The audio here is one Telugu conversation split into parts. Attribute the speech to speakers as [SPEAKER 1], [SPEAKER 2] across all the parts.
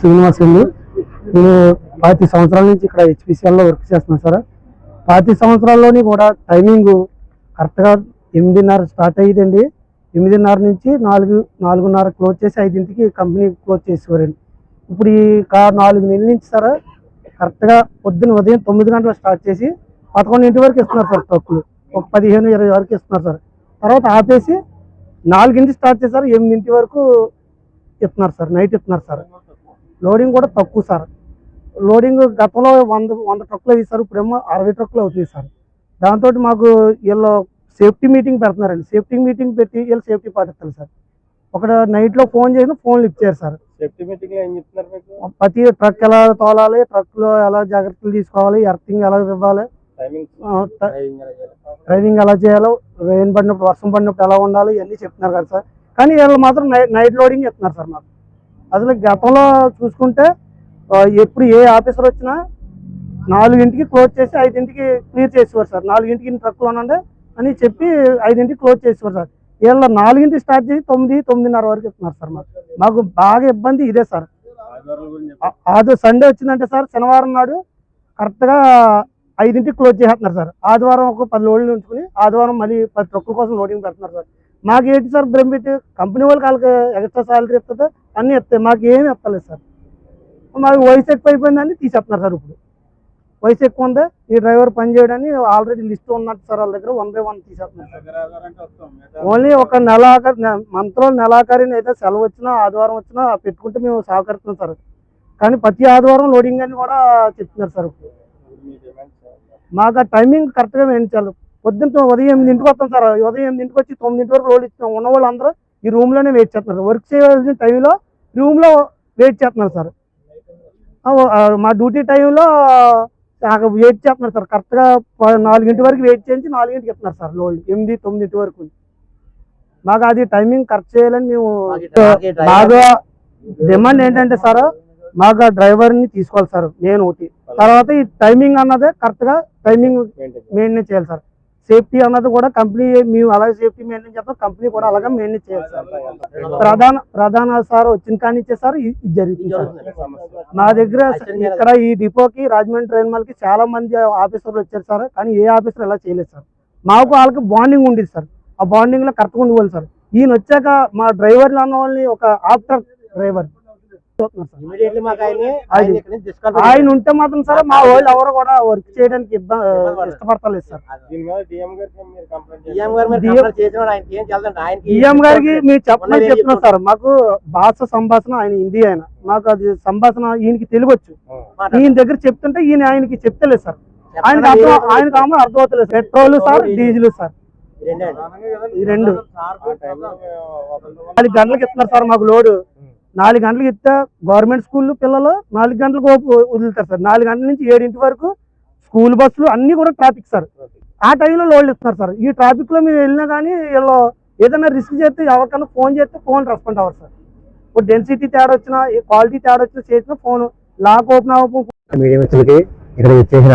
[SPEAKER 1] శ్రీనివాస్ అండి నేను పాతి సంవత్సరాల నుంచి ఇక్కడ హెచ్పిసిఎల్లో లో వర్క్ చేస్తున్నాను సార్ పాతి సంవత్సరాల్లోని కూడా టైమింగ్ కరెక్ట్గా ఎనిమిదిన్నర స్టార్ట్ అయ్యేదండి. ఎనిమిదిన్నర నుంచి నాలుగు నాలుగున్నర క్లోజ్ చేసి ఐదింటికి కంపెనీ క్లోజ్ చేసేవారండి ఇప్పుడు ఈ కార్ నాలుగు నెలల నుంచి సార్ కరెక్ట్గా పొద్దున్న ఉదయం తొమ్మిది గంటలు స్టార్ట్ చేసి పదకొండింటి వరకు ఇస్తున్నారు సార్ ట్రక్కులు ఒక పదిహేను ఇరవై వరకు ఇస్తున్నారు సార్. తర్వాత ఆపేసి నాలుగింటి స్టార్ట్ చేశారు ఎనిమిదింటి వరకు ఇస్తున్నారు సార్ నైట్ ఇస్తున్నారు సార్. లోడింగ్ కూడా తక్కువ సార్. లోడింగ్ గతంలో వంద వంద ట్రక్కులు అయ్యి సార్ ఇప్పుడేమో అరవై ట్రక్కులు అవుతుంది సార్. దాంతో మాకు వీళ్ళు సేఫ్టీ మీటింగ్ పెడుతున్నారండి. సేఫ్టీ మీటింగ్ పెట్టి వీళ్ళు సేఫ్టీ పాటిస్తారు సార్. ఒక నైట్లో ఫోన్ చేసిన ఫోన్లు ఇచ్చారు సార్.
[SPEAKER 2] సేఫ్టీ మీటింగ్ ఏం చెప్తున్నారు మీకు?
[SPEAKER 1] ప్రతి ట్రక్ ఎలా తోలాలి ట్రక్లో ఎలా జాగ్రత్తలు తీసుకోవాలి ఎర్తింగ్ ఎలా ఇవ్వాలి డ్రైవింగ్ ఎలా చేయాలో రెయిన్ పడినప్పుడు వర్షం పడినప్పుడు ఎలా ఉండాలి ఇవన్నీ చెప్తున్నారు కదా సార్. కానీ వీళ్ళు మాత్రం నైట్ నైట్ లోడింగ్ ఇస్తున్నారు సార్ మాకు. అసలు గతంలో చూసుకుంటే ఎప్పుడు ఏ ఆఫీసర్ వచ్చినా నాలుగింటికి క్లోజ్ చేసి ఐదింటికి క్లియర్ చేసేవారు సార్. నాలుగింటికి ఇన్ని ట్రక్కులు ఉండండి అని చెప్పి ఐదింటికి క్లోజ్ చేసేవారు సార్. వీళ్ళ నాలుగింటికి స్టార్ట్ చేసి తొమ్మిది తొమ్మిదిన్నర వరకు ఇస్తున్నారు సార్ మాకు. మాకు బాగా ఇబ్బంది ఇదే సార్. అది సండే వచ్చిందంటే సార్ శనివారం నాడు కరెక్ట్గా ఐదింటికి క్లోజ్ చేస్తున్నారు సార్. ఆదివారం ఒక పది లోడ్లు ఉంచుకుని ఆదివారం మళ్ళీ పది ట్రక్కుల కోసం లోడింగ్ పెడుతున్నారు సార్. మాకు ఏంటి సార్ బెనిఫిట్ కంపెనీ వాళ్ళకి వాళ్ళకి ఎక్స్ట్రా సాలరీ ఇస్తుంది అన్నీ ఇస్తాయి. మాకు ఏమి ఇస్తలేదు సార్. మాకు వయసు ఎక్కువ అయిపోయిందని తీసేస్తున్నారు సార్ ఇప్పుడు. వయసు ఎక్కువ ఉంది? ఈ డ్రైవర్ పని చేయడానికి ఆల్రెడీ లిస్ట్ ఉన్నట్టు సార్ వాళ్ళ దగ్గర వన్ బై వన్
[SPEAKER 2] మిగతా
[SPEAKER 1] ఓన్లీ ఒక నెలాఖరు మంత్లో నెలాఖరిని అయితే సెలవు వచ్చినా ఆదివారం వచ్చినా పెట్టుకుంటే మేము సహకరిస్తున్నాం సార్. కానీ ప్రతి ఆదివారం లోడింగ్ అని కూడా చెప్తున్నారు సార్. ఇప్పుడు మాకు ఆ టైమింగ్ కరెక్ట్గా వేయించాలి పొద్దున్న ఉదయం ఎనిమిదింటికి వస్తాం సార్. ఉదయం ఎనిమిదింటికి వచ్చి తొమ్మిదింటి వరకు లోడ్ ఇచ్చిన ఉన్న వాళ్ళందరూ ఈ రూమ్లోనే వెయిట్ చేస్తున్నారు. వర్క్ చేయాల్సిన టైంలో రూమ్లో వెయిట్ చేస్తున్నారు సార్. మా డ్యూటీ టైంలో వెయిట్ చేస్తున్నారు సార్. కరెక్ట్గా నాలుగింటి వరకు వెయిట్ చేయించి నాలుగింటికి ఇస్తున్నారు సార్ లోడ్ ఎనిమిది తొమ్మిదింటి వరకు. మాకు అది టైమింగ్ కరెక్ట్ చేయాలని మేము బాగా డిమాండ్ ఏంటంటే సార్ మాకు ఆ డ్రైవర్ని తీసుకోవాలి సార్ నేను ఒకటి తర్వాత ఈ టైమింగ్ అన్నదే కరెక్ట్గా టైమింగ్
[SPEAKER 2] మెయింటైన్
[SPEAKER 1] చేయాలి సార్. సేఫ్టీ అన్నది కూడా కంపెనీ మేము అలాగే సేఫ్టీ మెయింటైన్ చేస్తాం కంపెనీ కూడా అలాగే మెయింటైన్ చేయాలి సార్. ప్రధాన ప్రధాన సార్ వచ్చిన కానీ సార్ ఇది జరిగింది జరుగుతుంది మా దగ్గర ఇక్కడ ఈ డిపోకి రాజమండ్రి ట్రైన్ మాల్కి చాలా మంది ఆఫీసర్లు వచ్చారు సార్ కానీ ఏ ఆఫీసర్ ఇలా చేయలేదు సార్. మాకు వాళ్ళకి బాండింగ్ ఉండేది సార్. ఆ బాండింగ్లో కరెక్ట్గా ఉండిపోవాలి సార్. ఈయన వచ్చాక మా డ్రైవర్లు అన్న వాళ్ళని ఒక ఆఫ్టర్ డ్రైవర్
[SPEAKER 3] ఇమీడియట్లీ మాకు ఆయన్ని
[SPEAKER 1] అది.
[SPEAKER 3] ఆయన
[SPEAKER 1] ఆయన ఉంటే మాత్రం సార్ మా వాళ్ళు ఎవరు కూడా వర్క్ చేయడానికి ఇబ్బంది ఇష్టపడతలేదు సార్.
[SPEAKER 2] డిఎం గారికి మీరు
[SPEAKER 1] ఈఎం గారికి మీరు చెప్పమని చెప్తున్నారు సార్ మాకు భాష సంభాషణ ఆయన హిందీ ఆయన. మాకు అది సంభాషణ ఈయనకి తెలుగు వచ్చు
[SPEAKER 3] మాట్లాడండి.
[SPEAKER 1] ఈయన దగ్గర చెప్తుంటే ఈయన ఆయనకి చెప్తలేదు సార్.
[SPEAKER 3] చెప్పండి.
[SPEAKER 1] అర్థం ఆయనకి అర్థం అవుతలేదు పెట్రోల్ సార్ డీజిల్. సార్.
[SPEAKER 3] ఈ రెండే అండి.
[SPEAKER 1] ఈ రెండు. నాలుగు గంటలకు ఇస్తున్నారు సార్ మాకు లోడు. నాలుగు గంటలకు ఇస్తే. గవర్నమెంట్ స్కూల్ పిల్లలు నాలుగు గంటలకు వదులుతారు సార్. నాలుగు గంటల నుంచి ఏడింటి వరకు స్కూల్ బస్సులు అన్నీ కూడా ట్రాఫిక్ సార్. ఆ టైంలో లోడ్లు ఇస్తున్నారు సార్. ఈ ట్రాఫిక్లో మేము వెళ్ళినా కానీ వీళ్ళు ఏదైనా రిస్క్ చేస్తే ఎవరికైనా ఫోన్ చేస్తే ఫోన్ రెస్పాండ్ అవ్వరు సార్. ఇప్పుడు డెన్సిటీ తేడా వచ్చినా క్వాలిటీ తేడా వచ్చినా చేసిన ఫోన్ లాక్ ఓపెన్ అవ్వకపో
[SPEAKER 3] మీడియం వ్యక్తులకి ఇక్కడ వచ్చేసిన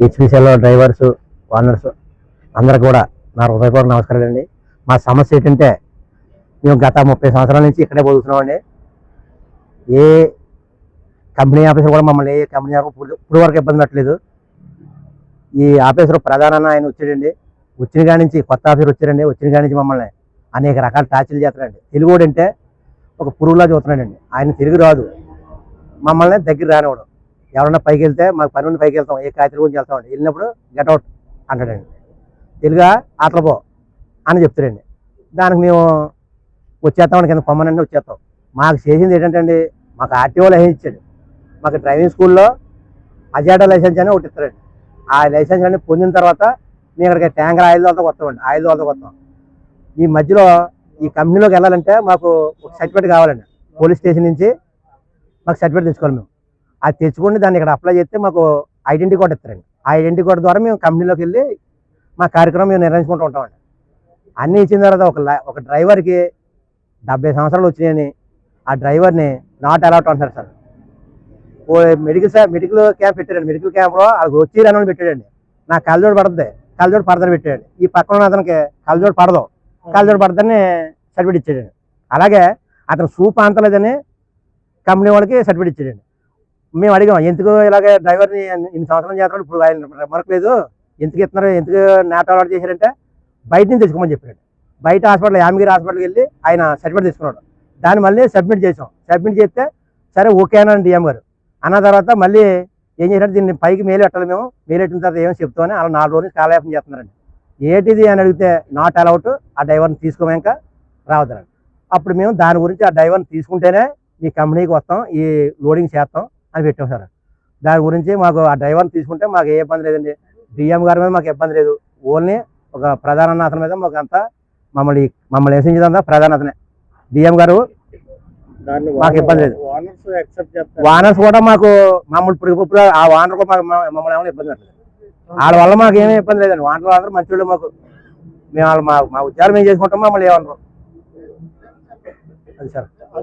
[SPEAKER 3] హెచ్పిసిఎల్లో డ్రైవర్స్ ఓనర్స్ అందరికి కూడా నా హృదయపూర్వక నమస్కారాలు అండి మా సమస్య ఏంటంటే మేము గత ముప్పై సంవత్సరాల నుంచి ఇక్కడే బతుకుతున్నామండి. ఏ కంపెనీ ఆఫీసర్ కూడా మమ్మల్ని ఏ కంపెనీ ఇప్పుడు వరకు ఇబ్బంది పెట్టలేదు. ఈ ఆఫీసర్ ప్రధాన ఆయన వచ్చాడండి. వచ్చిన కాడి నుంచి కొత్త ఆఫీసర్ వచ్చారండి. వచ్చిన కాడి నుంచి మమ్మల్ని అనేక రకాల టార్చర్లు చేస్తున్నాడు తెలుగు అంటే ఒక పురుగులా చూస్తున్నాడండి. ఆయన తెలుగు రాదు. మమ్మల్ని దగ్గర రానివ్వడం. ఎవరన్నా పైకి వెళ్తే మాకు పని ఉండి పైకి వెళ్తాం. ఏ కాగితం గురించి వెళ్తామండి. వెళ్ళినప్పుడు గెట్అవుట్ అంటాడండి. తెలుగా ఆటలు పో అని చెప్తాడండి. దానికి మేము వచ్చేస్తాం కింద పొమ్మనండి వచ్చేస్తాం. మాకు చేసింది ఏంటంటే అండి మాకు ఆర్టీఓ లైసెన్స్ ఇచ్చాడు. మాకు డ్రైవింగ్ స్కూల్లో అజాడా లైసెన్స్ అని ఒకటి ఇస్తారండి. ఆ లైసెన్స్ అన్ని పొందిన తర్వాత మేము ఇక్కడికి ట్యాంకర్ ఆయిల్ వాళ్ళతో వస్తామండి ఆయిల్ వాళ్ళతో వస్తాం ఈ మధ్యలో ఈ కంపెనీలోకి వెళ్ళాలంటే మాకు ఒక సర్టిఫికేట్ కావాలండి. పోలీస్ స్టేషన్ నుంచి మాకు సర్టిఫికేట్ తెచ్చుకోవాలి మేము. అది తెచ్చుకొని దాన్ని ఇక్కడ అప్లై చేస్తే మాకు ఐడెంటిటీ కార్డు ఇస్తారండి. ఆ ఐడెంటిటీ కార్డు ద్వారా మేము కంపెనీలోకి వెళ్ళి మా కార్యక్రమం మేము నిర్వహించుకుంటూ ఉంటామండి. అన్నీ ఇచ్చిన తర్వాత ఒక ఒక డ్రైవర్కి డెబ్బై సంవత్సరాలు వచ్చినాయని ఆ డ్రైవర్ని నాట్ అలౌట్ అంటున్నారు సార్ ఓ మెడికల్ సా మెడికల్ క్యాంప్ పెట్టారండి మెడికల్ క్యాంప్లో అది వచ్చి రన్ పెట్టాడండి. నా కళ్ళజోడు పడుతుంది కళ్ళజోడు పడదని పెట్టాడు ఈ పక్కన ఉన్న అతనికి కళ్ళజోడు పడదు. కళ్ళజోడు పడదని సర్టిఫికేట్ ఇచ్చాడండి. అలాగే అతను సూప్ అంతలేదని కంపెనీ వాళ్ళకి సర్టిఫికేట్ ఇచ్చాడండి. మేము అడిగాం ఎందుకు ఇలాగే డ్రైవర్ని ఇన్ని సంవత్సరాలు చేస్తున్నాడు? ఇప్పుడు ఆయన మరకలేదు. ఎందుకు ఇస్తున్నారు? ఎందుకు నాట్ అలవాటు చేశారంటే బయట నుంచి తెచ్చుకోమని చెప్పాడు బయట హాస్పిటల్ యామగిరి హాస్పిటల్కి వెళ్ళి ఆయన సర్టిఫికేట్ తీసుకున్నాడు. దాన్ని మళ్ళీ సబ్మిట్ చేసాం సబ్మిట్ చేస్తే సరే ఓకే అని డిఎం గారు. అన్న తర్వాత మళ్ళీ ఏం చేసినట్టు దీన్ని పైకి మేలు పెట్టాలి మేము. మేలు పెట్టిన తర్వాత ఏమో చెప్తామని అలా నాలుగు రోజులు కాలయాపం చేస్తున్నారండి. ఏంటిది అని అడిగితే నాట్ అలౌట్ ఆ డ్రైవర్ని తీసుకోమాక రావద్దనండి అప్పుడు మేము దాని గురించి ఆ డ్రైవర్ని తీసుకుంటేనే మీ కంపెనీకి వస్తాం ఈ లోడింగ్ చేస్తాం అని పెట్టాం సార్. దాని గురించి మాకు ఆ డ్రైవర్ని తీసుకుంటే మాకు ఏ ఇబ్బంది లేదండి. డిఎం గారి మీద మాకు ఇబ్బంది లేదు. ఓన్లీ ఒక ప్రధాన అతని మీద మాకు అంతా మమ్మల్ని మమ్మల్ని వేసించేదంతా ప్రధాన అతనే. డిఎం గారు మాకు ఇబ్బంది లేదు. వానర్స్ కూడా మాకు మమ్మల్ని ఇప్పుడు ఆ వానర్ కూడా మాకు మమ్మల్ని ఏమైనా ఇబ్బంది పెట్టలేదు. వాళ్ళ వల్ల మాకు ఏమీ ఇబ్బంది లేదండి. వానర్ అందరూ మంచి వాళ్ళు మాకు. మేము వాళ్ళు మా మా ఉద్యోగాలు మేము చేసుకుంటాం మమ్మల్ని ఏమన్నారు అది సార్.